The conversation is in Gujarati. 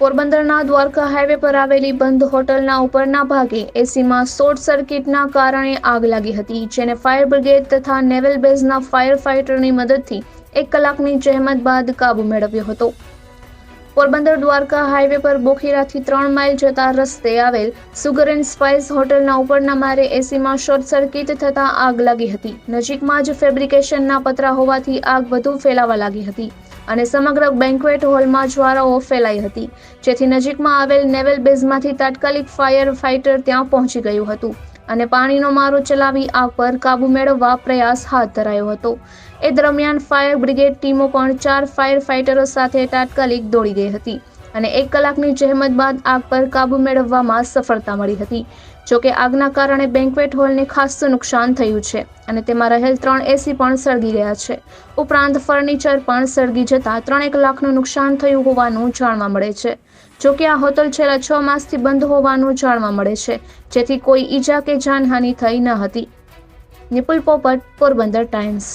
પોરબંદરના દ્વારકા હાઈવે પર આવેલી બંધ હોટલના ઉપરના ભાગે એસીમાં શોર્ટ સર્કિટના કારણે આગ લાગી હતી, જેને ફાયર બ્રિગેડ તથા નેવલ બેઝના ફાયર ફાઇટરની મદદથી એક કલાકની જહેમત બાદ કાબુ મેળવ્યો હતો. પોરબંદર દ્વારકા હાઈવે પર બોખીરાથી ત્રણ માઇલ જતા રસ્તે આવેલ સુગર એન્ડ સ્પાઇસ હોટલના ઉપરના મારે એસીમાં શોર્ટ સર્કિટ થતાં આગ લાગી હતી. નજીકમાં જ ફેબ્રિકેશનના પતરા હોવાથી આગ વધુ ફેલાવા લાગી હતી. અને સમગ્ર બેન્ક્વેટ હોલમાં જ્વાળાઓ ફેલાઈ હતી. જેથી નજીકમાં આવેલ નેવલ બેઝમાંથી તાત્કાલિક ફાયર ફાઇટર ત્યાં પહોંચી ગયું હતું અને પાણીનો મારો ચલાવી આગ પર કાબુ મેળવવા પ્રયાસ હાથ ધરાયો હતો. એ દરમિયાન ફાયર બ્રિગેડ ટીમો પણ ચાર ફાયર ફાઇટરો સાથે તાત્કાલિક દોડી ગઈ હતી. અને એક કલાકની જહેમત બાદ આગ પર કાબુ મેળવવામાં સફળતા મળી હતી. જોકે આગના કારણે બેન્કવેટ હોલને ખાસ્સું નુકસાન થયું છે અને તેમાં રહેલ ત્રણ એસી પણ સળગી ગયા છે. ઉપરાંત ફર્નિચર પણ સળગી જતા ત્રણેક લાખનું નુકસાન થયું હોવાનું જાણવા મળે છે. જોકે આ હોટલ છેલ્લા છ માસથી બંધ હોવાનું જાણવા મળે છે, જેથી કોઈ ઈજા કે જાનહાનિ થઈ ન હતી. નિપુલ પોપટ, પોરબંદર ટાઈમ્સ.